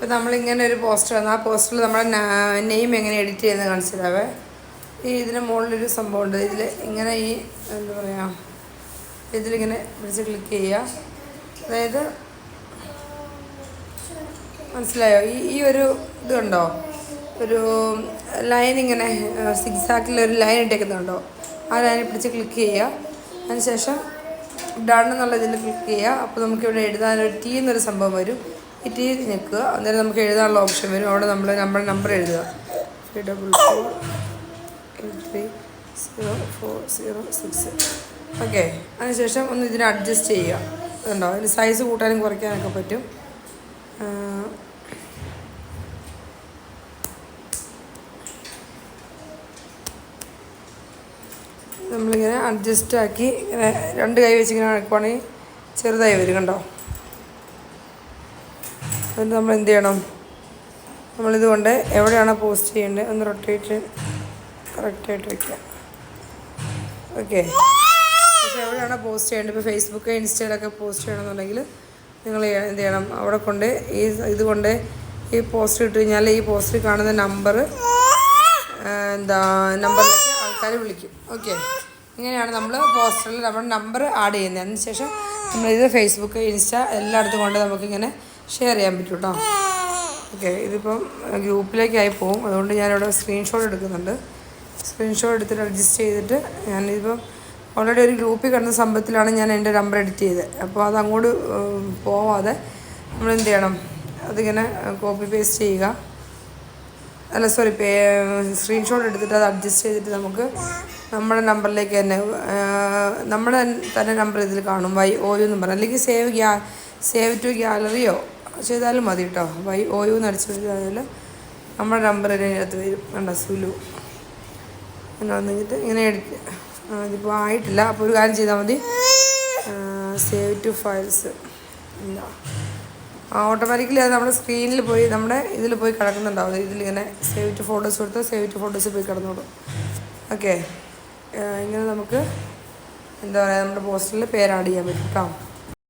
ഇപ്പോൾ നമ്മളിങ്ങനെ ഒരു പോസ്റ്റർ വന്നു. ആ പോസ്റ്ററിൽ നമ്മുടെ നെയിം എങ്ങനെ എഡിറ്റ് ചെയ്യുന്നത് കാണിച്ചു തരാവേ ഈ ഇതിന് മുകളിലൊരു സംഭവമുണ്ട്. ഇതിൽ ഇങ്ങനെ ഈ എന്താ പറയുക ഇതിലിങ്ങനെ പിടിച്ച് ക്ലിക്ക് ചെയ്യുക. അതായത് മനസ്സിലായോ? ഈ ഈ ഒരു ഇത് ഒരു ലൈൻ ഇങ്ങനെ സിക്സാക്കിൽ ഒരു ലൈൻ ഇട്ടേക്കുന്നുണ്ടോ? ആ ലൈനിൽ പിടിച്ച് ക്ലിക്ക് ചെയ്യുക. അതിനുശേഷം ഡൺ എന്നുള്ള ഇതിൽ ക്ലിക്ക് ചെയ്യുക. അപ്പോൾ നമുക്കിവിടെ എഴുതാനൊരു ടീ എന്നൊരു സംഭവം വരും. ടി നിൽക്കുക. അന്നേരം നമുക്ക് എഴുതാനുള്ള ഓപ്ഷൻ വരും. അവിടെ നമ്മൾ നമ്മുടെ നമ്പർ എഴുതുക. Three double four eight three zero four zero six okay അതിനുശേഷം ഒന്ന് ഇതിനെ അഡ്ജസ്റ്റ് ചെയ്യുക. അതുണ്ടോ അതിന് സൈസ് കൂട്ടാനും കുറയ്ക്കാനൊക്കെ പറ്റും. നമ്മളിങ്ങനെ അഡ്ജസ്റ്റ് ആക്കി ഇങ്ങനെ രണ്ട് കൈ വെച്ചിങ്ങനെ ഇങ്ങനെ ചെറുതായി വരും. കണ്ടോ? എന്നിട്ട് നമ്മൾ എന്ത് ചെയ്യണം? നമ്മളിതുകൊണ്ട് എവിടെയാണോ പോസ്റ്റ് ചെയ്യേണ്ടത് ഒന്ന് റൊട്ടേറ്റ് കറക്റ്റായിട്ട് വയ്ക്കുക ഓക്കെ പക്ഷേ എവിടെയാണോ പോസ്റ്റ് ചെയ്യേണ്ടത്? ഇപ്പോൾ ഫേസ്ബുക്ക് ഇൻസ്റ്റയിലൊക്കെ പോസ്റ്റ് ചെയ്യണമെന്നുണ്ടെങ്കിൽ നിങ്ങൾ എന്ത് ചെയ്യണം? അവിടെ കൊണ്ട് ഈ ഇതുകൊണ്ട് ഈ പോസ്റ്റ് ഇട്ട് കഴിഞ്ഞാൽ ഈ പോസ്റ്റിൽ കാണുന്ന നമ്പർ എന്താ നമ്പറിലേക്ക് ആൾക്കാർ വിളിക്കും. ഓക്കെ ഇങ്ങനെയാണ് നമ്മൾ പോസ്റ്ററിൽ നമ്മുടെ നമ്പർ ആഡ് ചെയ്യുന്നത്. അതിനുശേഷം നമ്മളിത് ഫേസ്ബുക്ക് ഇൻസ്റ്റ എല്ലായിടത്തും കൊണ്ട് നമുക്കിങ്ങനെ ഷെയർ ചെയ്യാൻ പറ്റും കേട്ടോ ഓക്കെ ഇതിപ്പം ഗ്രൂപ്പിലേക്കായി പോകും അതുകൊണ്ട് ഞാനിവിടെ സ്ക്രീൻഷോട്ട് എടുക്കുന്നുണ്ട്. സ്ക്രീൻഷോട്ട് എടുത്തിട്ട് അഡ്ജസ്റ്റ് ചെയ്തിട്ട് ഞാനിതിപ്പം ഓൾറെഡി ഒരു ഗ്രൂപ്പിൽ കിടന്ന സംഭവത്തിലാണ് ഞാൻ എന്റെ നമ്പർ എഡിറ്റ് ചെയ്തത്. അപ്പോൾ അത് അങ്ങോട്ട് പോവാതെ നമ്മൾ എന്ത് ചെയ്യണം? അതിങ്ങനെ കോപ്പി പേസ്റ്റ് ചെയ്യുക. അല്ല സോറി പേ സ്ക്രീൻഷോട്ട് എടുത്തിട്ട് അത് അഡ്ജസ്റ്റ് ചെയ്തിട്ട് നമുക്ക് നമ്മുടെ നമ്പറിലേക്ക് തന്നെ നമ്മുടെ തന്നെ നമ്പർ ഇതിൽ കാണും. വൈ ഓ എന്ന് പറഞ്ഞാൽ അല്ലെങ്കിൽ സേവ് ഗ്യാ സേവ് ടു ഗ്യാലറിയോ ചെയ്താലും മതി കേട്ടോ വൈ ഒ യു അടിച്ച് കഴിഞ്ഞാൽ നമ്മുടെ നമ്പർ ഇതിനകത്ത് വരും. വേണ്ട സുലു. അങ്ങനെ വന്നിട്ട് ഇങ്ങനെ എഡിറ്റ് ഇതിപ്പോൾ ആയിട്ടില്ല. അപ്പോൾ ഒരു കാര്യം ചെയ്താൽ മതി. സേവ് ടു ഫയൽസ് എന്താ ഓട്ടോമാറ്റിക്കലി അത് നമ്മുടെ സ്ക്രീനിൽ പോയി നമ്മുടെ ഇതിൽ പോയി കിടക്കുന്നുണ്ടാവും. ഇതിലിങ്ങനെ സേവ് ടു ഫോട്ടോസ് കൊടുത്ത് സേവ് ടു ഫോട്ടോസ് പോയി കിടന്നോളും. ഓക്കെ ഇങ്ങനെ നമുക്ക് എന്താ പറയുക നമ്മുടെ പോസ്റ്ററിൽ പേര് ആഡ് ചെയ്യാൻ പറ്റും കേട്ടോ